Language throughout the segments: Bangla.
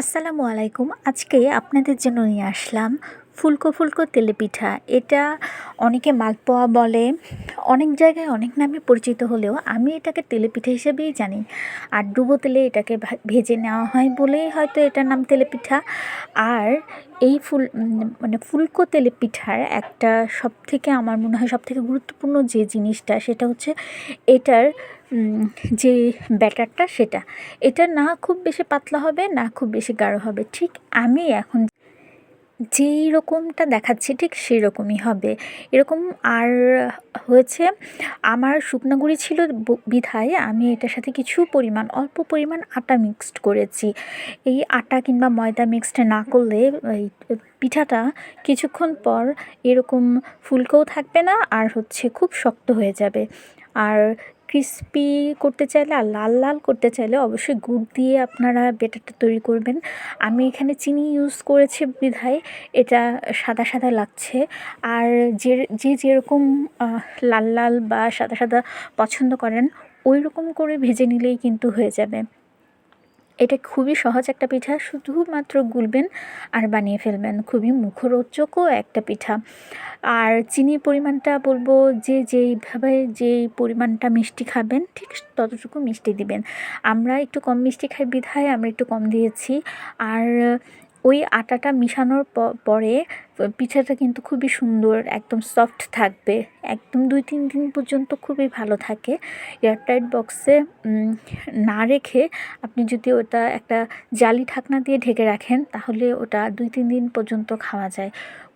আসসালামু আলাইকুম। আজকে আপনাদের জন্য নিয়ে আসলাম ফুলকো ফুলকো তেলে পিঠা। এটা অনেকে মালপোয়া বলে। অনেক জায়গায় অনেক নামে পরিচিত হলেও আমি এটাকে তেলে পিঠা হিসেবেই জানি। আর ডুবো তেলে এটাকে ভেজে নেওয়া হয় বলেই হয়তো এটার নাম তেলে পিঠা। আর এই ফুল মানে ফুলকো তেলে পিঠার একটা সব থেকে আমার মনে হয় সব থেকে গুরুত্বপূর্ণ যে জিনিসটা সেটা হচ্ছে এটার যে ব্যাটারটা সেটা। এটা না খুব বেশি পাতলা হবে, না খুব বেশি গাঢ় হবে। ঠিক আমি এখন যেই রকমটা দেখাচ্ছি ঠিক সেই রকমই হবে। এরকম আর হয়েছে, আমার শুকনো গুঁড়ি ছিল বিধায় আমি এটার সাথে কিছু পরিমাণ, অল্প পরিমাণ আটা মিক্সড করেছি। এই আটা কিংবা ময়দা মিক্সড না করলে পিঠাটা কিছুক্ষণ পর এরকম ফুলকোও থাকবে না আর হচ্ছে খুব শক্ত হয়ে যাবে। আর ক্রিস্পি করতে চাইলে আর লাল লাল করতে চাইলে অবশ্যই গুড় দিয়ে আপনারা বেটারটা তৈরি করবেন। আমি এখানে চিনি ইউজ করেছি বিধায়, এটা সাদা সাদা লাগছে। আর যে যে যেরকম লাল লাল বা সাদা সাদা পছন্দ করেন ওই রকম করে ভেজে নিলেই কিন্তু হয়ে যাবে। এটা খুবই সহজ একটা পিঠা, শুধুমাত্র গুলবেন আর বানিয়ে ফেলবেন। খুবই মুখরোচকও একটা পিঠা। আর চিনির পরিমাণটা বলব যে যেইভাবে যেই পরিমাণটা মিষ্টি খাবেন, ঠিক ততটুকু মিষ্টি দিবেন। আমরা একটু কম মিষ্টি খাই বিধায়, আমরা একটু কম দিয়েছি। আর ওই আটাটা মিশানোর পরে পিঠাটা কিন্তু খুবই সুন্দর, একদম সফট থাকবে। একদম দুই তিন দিন পর্যন্ত খুবই ভালো থাকে। এয়ারটাইট বক্সে না রেখে আপনি যদি ওটা একটা জালি ঢাকনা দিয়ে ঢেকে রাখেন, তাহলে ওটা দুই তিন দিন পর্যন্ত খাওয়া যায়।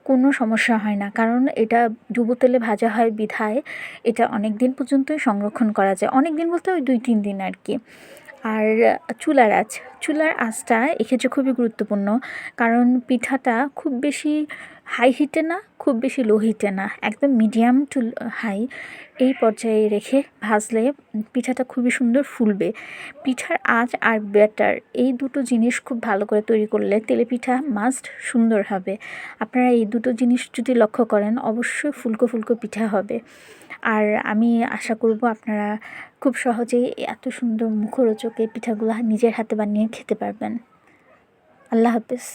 কোনো সমস্যা হয় না। কারণ এটা ডুবো তেলে ভাজা হয় বিধায়, এটা অনেক দিন পর্যন্তই সংরক্ষণ করা যায়। অনেক দিন বলতে ওই দুই তিন দিন আর কি। আর চুলার আঁচ। চুলার আঁচটা এক্ষেত্রে খুবই গুরুত্বপূর্ণ, কারণ পিঠাটা খুব বেশি হাই হিটে না খুব বেশি লো হিটে না, একদম মিডিয়াম টু হাই এই পর্যায়ে রেখে ভাজলে পিঠাটা খুবই সুন্দর ফুলবে। পিঠার আঁচ আর ব্যাটার এই দুটো জিনিস খুব ভালো করে তৈরি করলে তেলে পিঠা মাস্ট সুন্দর হবে। আপনারা এই দুটো জিনিস যদি লক্ষ্য করেন, অবশ্যই ফুলকো ফুলকো পিঠা হবে। আর আমি আশা করব আপনারা খুব সহজেই এত সুন্দর মুখরোচক এই পিঠাগুলো নিজের হাতে বানিয়ে খেতে পারবেন। আল্লাহ হাফেজ।